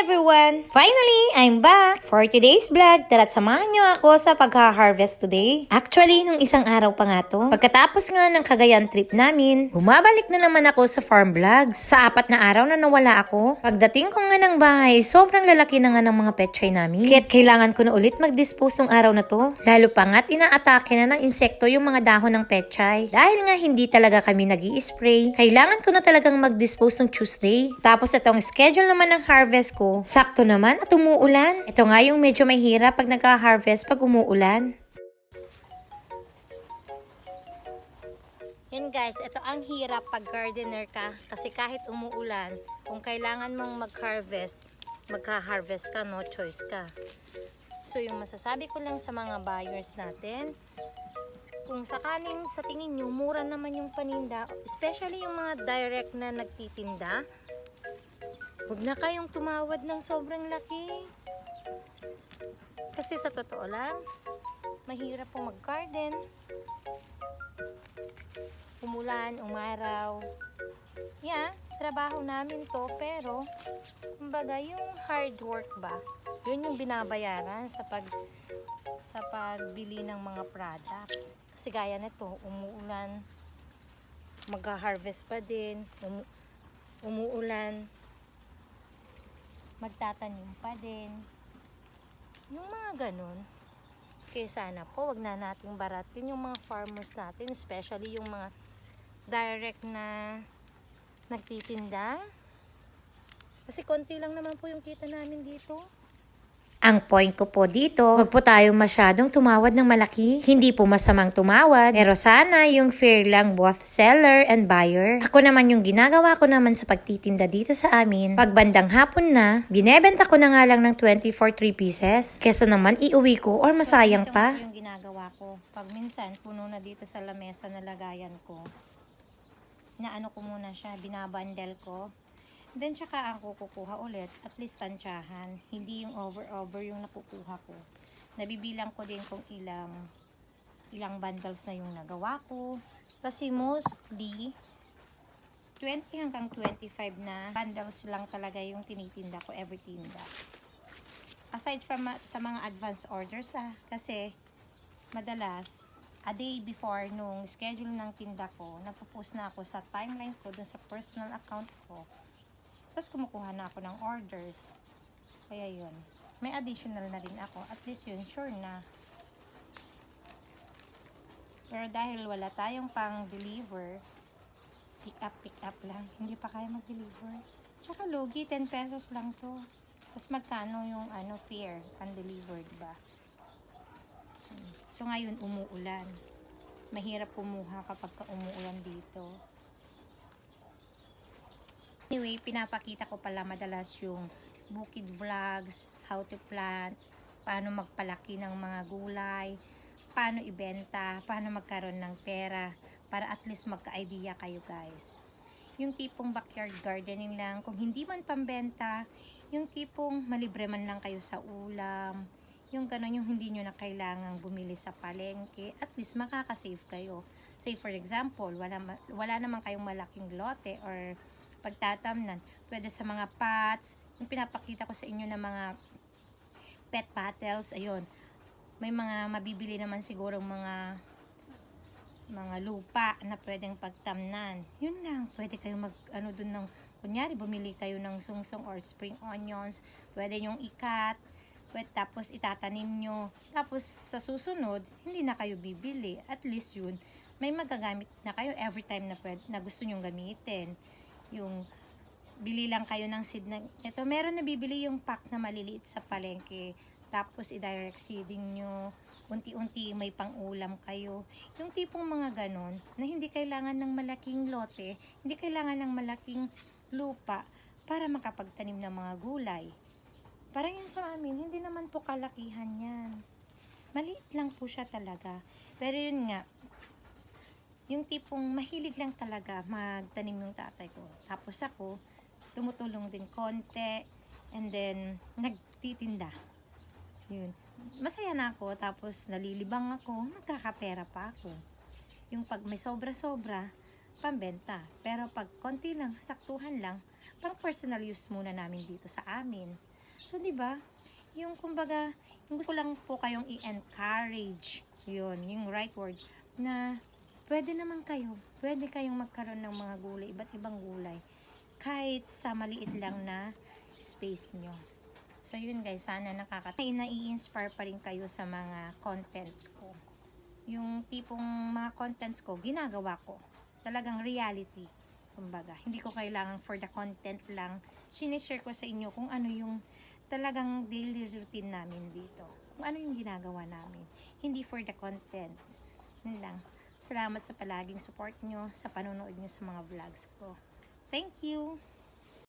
everyone! Finally, I'm back for today's vlog. Tara't samahan niyo ako sa pagha-harvest today. Actually, nung isang araw pa nga to. Pagkatapos nga ng Cagayan trip namin, bumabalik na naman ako sa farm vlogs. Sa apat na araw na nawala ako. Pagdating ko nga ng bahay, sobrang lalaki na nga ng mga petchay namin. Kaya't kailangan ko na ulit mag-dispose ng araw na to. Lalo pa nga't inaatake na ng insekto yung mga dahon ng petchay. Dahil nga hindi talaga kami nag spray kailangan ko na talagang mag-dispose ng Tuesday. Tapos itong schedule naman ng harvest ko, sakto naman at umuulan. Ito nga yung medyo may hirap pag nagka-harvest pag umuulan. Yun guys, ito ang hirap pag gardener ka kasi kahit umuulan, kung kailangan mong mag-harvest, magka-harvest ka, no choice ka. So yung masasabi ko lang sa mga buyers natin, kung sakaling sa tingin nyo, mura naman yung paninda, especially yung mga direct na nagtitinda, huwag na kayong tumawad ng sobrang laki. Kasi sa totoo lang, mahirap po mag-garden. Umulan, umaraw. Yeah, trabaho namin to, pero kumbaga yung hard work ba, yun yung binabayaran sa pag sa pagbili ng mga products. Kasi gaya nito, umuulan, mag-harvest pa din, umu- umuulan, magtatanim pa din. Yung mga ganun. Kaya sana po, wag na nating baratin yung mga farmers natin, especially yung mga direct na nagtitinda. Kasi konti lang naman po yung kita namin dito. Ang point ko po dito, wag po tayong masyadong tumawad ng malaki. Hindi po masamang tumawad, pero sana yung fair lang both seller and buyer. Ako naman yung ginagawa ko naman sa pagtitinda dito sa amin. Pag bandang hapon na, binebenta ko na nga lang ng 20 for 3 pieces. Kesa naman iuwi ko or masayang pa. yung ginagawa ko. Pag minsan, puno na dito sa lamesa na lagayan ko, inaano ko muna siya, binabandel ko. Then, tsaka ako kukuha ulit. At least tansyahan. Hindi yung over-over yung nakukuha ko. Nabibilang ko din kung ilang ilang bundles na yung nagawa ko. Kasi mostly, 20 hanggang 25 na bundles lang talaga yung tinitinda ko every tinda. Aside from sa mga advance orders ah, kasi madalas a day before nung schedule ng tinda ko, nagpo-post na ako sa timeline ko dun sa personal account ko. Tapos kumukuha na ako ng orders. Kaya yun. May additional na din ako. At least yun, sure na. Pero dahil wala tayong pang deliver, pick up, pick up lang. Hindi pa kaya mag-deliver. Tsaka logi, 10 pesos lang to. Tapos magkano yung ano, fare, undelivered ba? Hmm. So ngayon, umuulan. Mahirap kumuha kapag ka umuulan dito. Anyway, pinapakita ko pala madalas yung bukid vlogs, how to plant, paano magpalaki ng mga gulay, paano ibenta, paano magkaroon ng pera, para at least magka-idea kayo guys. Yung tipong backyard gardening lang, kung hindi man pambenta, yung tipong malibre man lang kayo sa ulam, yung gano'n yung hindi nyo na kailangang bumili sa palengke, at least makakasave kayo. Say for example, wala, wala naman kayong malaking lote or pagtatamnan. Pwede sa mga pots, yung pinapakita ko sa inyo na mga pet bottles, ayun. May mga mabibili naman siguro mga mga lupa na pwedeng pagtamnan. Yun lang, pwede kayo mag ano dun ng kunyari bumili kayo ng sungsong or spring onions, pwede nyong ikat, pwede, tapos itatanim nyo. Tapos sa susunod, hindi na kayo bibili. At least yun, may magagamit na kayo every time na, pwede, na gusto nyong gamitin yung bili lang kayo ng seed na ito meron na bibili yung pack na maliliit sa palengke. Tapos i-direct seeding nyo. Unti-unti may pang-ulam kayo. Yung tipong mga ganon na hindi kailangan ng malaking lote hindi kailangan ng malaking lupa para makapagtanim ng mga gulay. Parang yun sa amin hindi naman po kalakihan yan. Maliit lang po siya talaga. Pero yun nga yung tipong mahilig lang talaga magtanim yung tatay ko. Tapos ako, tumutulong din konti, and then, nagtitinda. Yun. Masaya na ako, tapos nalilibang ako, nagkakapera pa ako. Yung pag may sobra-sobra, pambenta. Pero pag konti lang, saktuhan lang, pang personal use muna namin dito sa amin. So, di ba? Yung kumbaga, yung gusto lang po kayong i-encourage, yun, yung right word, na pwede naman kayo, pwede kayong magkaroon ng mga gulay, iba't ibang gulay, kahit sa maliit lang na space nyo. So, yun guys, sana nakakatay, nai-inspire pa rin kayo sa mga contents ko. Yung tipong mga contents ko, ginagawa ko. Talagang reality. Kumbaga, hindi ko kailangan for the content lang. Sinishare ko sa inyo kung ano yung talagang daily routine namin dito. Kung ano yung ginagawa namin. Hindi for the content. Yun lang. Salamat sa palaging support nyo, sa panonood nyo sa mga vlogs ko. Thank you!